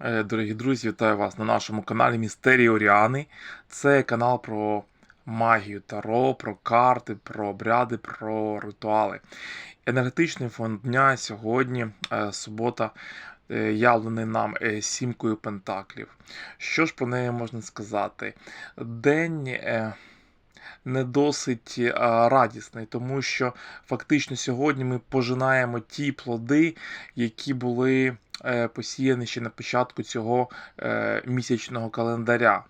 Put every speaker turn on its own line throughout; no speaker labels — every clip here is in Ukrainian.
Е, Дорогі друзі, вітаю вас на нашому каналі Містерії Оріани. Це канал про магію Таро, про карти, про обряди, про ритуали. Енергетичний фон дня сьогодні, е, субота, е, явлений нам сімкою пентаклів. Що ж про неї можна сказати? День. Не досить е, радісний, тому що фактично сьогодні ми пожинаємо ті плоди, які були е, посіяні ще на початку цього е, місячного календаря,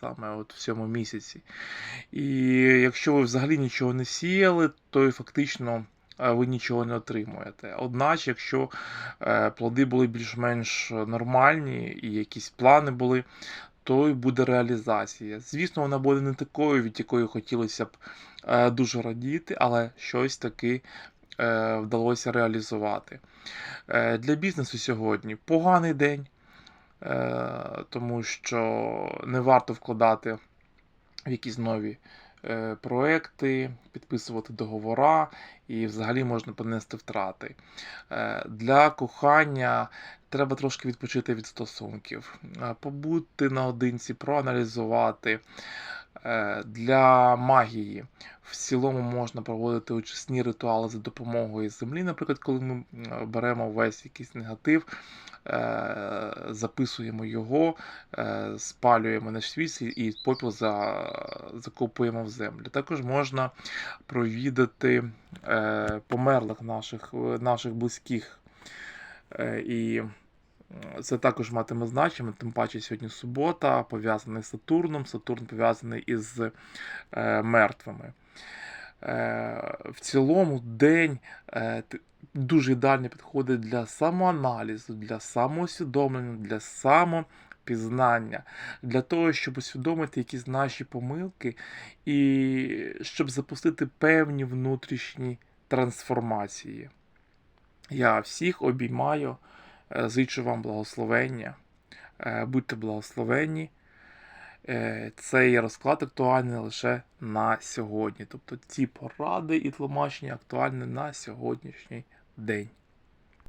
саме от в цьому місяці. І якщо ви взагалі нічого не сіяли, то і фактично ви нічого не отримуєте. Одначе, якщо плоди були більш-менш нормальні і якісь плани були, то й буде реалізація. Звісно, вона буде не такою, від якої хотілося б е, дуже радіти, але щось таки е, вдалося реалізувати. Е, Для бізнесу сьогодні поганий день, тому що не варто вкладати в якісь нові проекти, підписувати договора і взагалі можна понести втрати. Для кохання треба трошки відпочити від стосунків, е, побути наодинці, проаналізувати. Е, Для магії в цілому можна проводити очисні ритуали за допомогою землі. Наприклад, коли ми беремо весь якийсь негатив, е, записуємо його, спалюємо на світ і попіл закопуємо в землю. Також можна провідати померлих наших, наших близьких. Е, І це також матиме значення, тим паче сьогодні субота, пов'язаний з Сатурном. Сатурн пов'язаний із е, мертвими. Е, в цілому день дуже ідеально підходить для самоаналізу, для самоусвідомлення, для самопізнання, для того, щоб усвідомити якісь наші помилки і щоб запустити певні внутрішні трансформації. Я всіх обіймаю, е, зичу вам благословення, е, будьте благословенні. Е, Цей розклад актуальний лише на сьогодні. Тобто ці поради і тлумачення актуальні на сьогоднішній день.